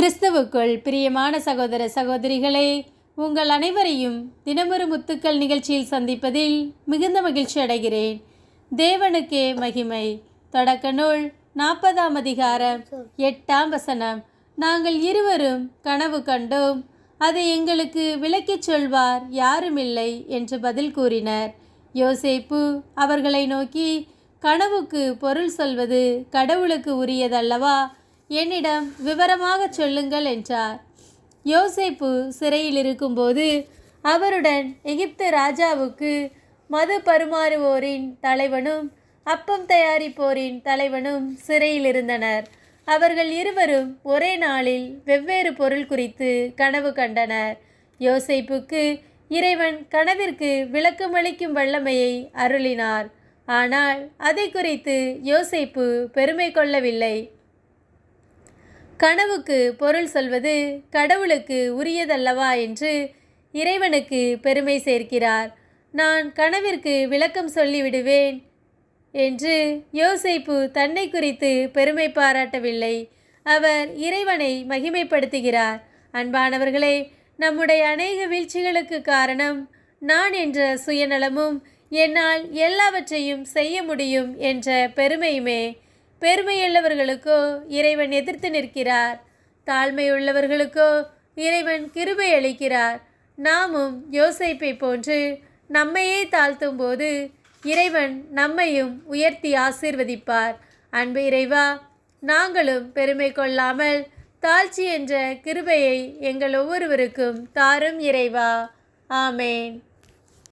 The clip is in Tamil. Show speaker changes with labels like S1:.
S1: கிறிஸ்துவுக்குள் பிரியமான சகோதர சகோதரிகளே உங்கள் அனைவரையும் தினமொரு முத்துக்கள் நிகழ்ச்சியில் சந்திப்பதில் மிகுந்த மகிழ்ச்சி அடைகிறேன். தேவனுக்கே மகிமை. தொடக்க நூல் நாற்பதாம் அதிகாரம் எட்டாம் வசனம். நாங்கள் இருவரும் கனவு கண்டோம். அதை எங்களுக்கு விளக்கிச் சொல்வார் யாருமில்லை என்று பதில் கூறினர். யோசேப்பு அவர்களை நோக்கி கனவுக்கு பொருள் சொல்வது கடவுளுக்கு உரியதல்லவா? என்னிடம் விவரமாகச் சொல்லுங்கள் என்றார். யோசேப்பு சிறையில் இருக்கும்போது அவருடன் எகிப்து ராஜாவுக்கு மது பருமாறுவோரின் தலைவனும் அப்பம் தயாரிப்போரின் தலைவனும் சிறையில் இருந்தனர். அவர்கள் இருவரும் ஒரே நாளில் வெவ்வேறு பொருள் குறித்து கனவு கண்டனர். யோசைப்புக்கு இறைவன் கனவிற்கு விளக்கமளிக்கும் வல்லமையை அருளினார். ஆனால் அதை குறித்து யோசைப்பு பெருமை கொள்ளவில்லை. கனவுக்கு பொருள் சொல்வது கடவுளுக்கு உரியதல்லவா என்று இறைவனுக்கு பெருமை சேர்க்கிறார். நான் கனவிற்கு விளக்கம் சொல்லிவிடுவேன் என்று யோசைப்பு தன்னை குறித்து பெருமை பாராட்டவில்லை. அவர் இறைவனை மகிமைப்படுத்துகிறார். அன்பானவர்களே நம்முடைய அநேக வீழ்ச்சிகளுக்கு காரணம் நான் என்ற சுயநலமும் என்னால் எல்லாவற்றையும் செய்ய முடியும் என்ற பெருமையுமே. பெருமையுள்ளவர்களுக்கோ இறைவன் எதிர்த்து நிற்கிறார். தாழ்மையுள்ளவர்களுக்கோ இறைவன் கிருபை அளிக்கிறார். நாமும் யோசைப்பை போன்று நம்மையே தாழ்த்தும் போது இறைவன் நம்மையும் உயர்த்தி ஆசீர்வதிப்பார். அன்பு இறைவா நாங்களும் பெருமை கொள்ளாமல் தாழ்ச்சி என்ற கிருபையை எங்கள் ஒவ்வொருவருக்கும் தாரும் இறைவா. ஆமேன்.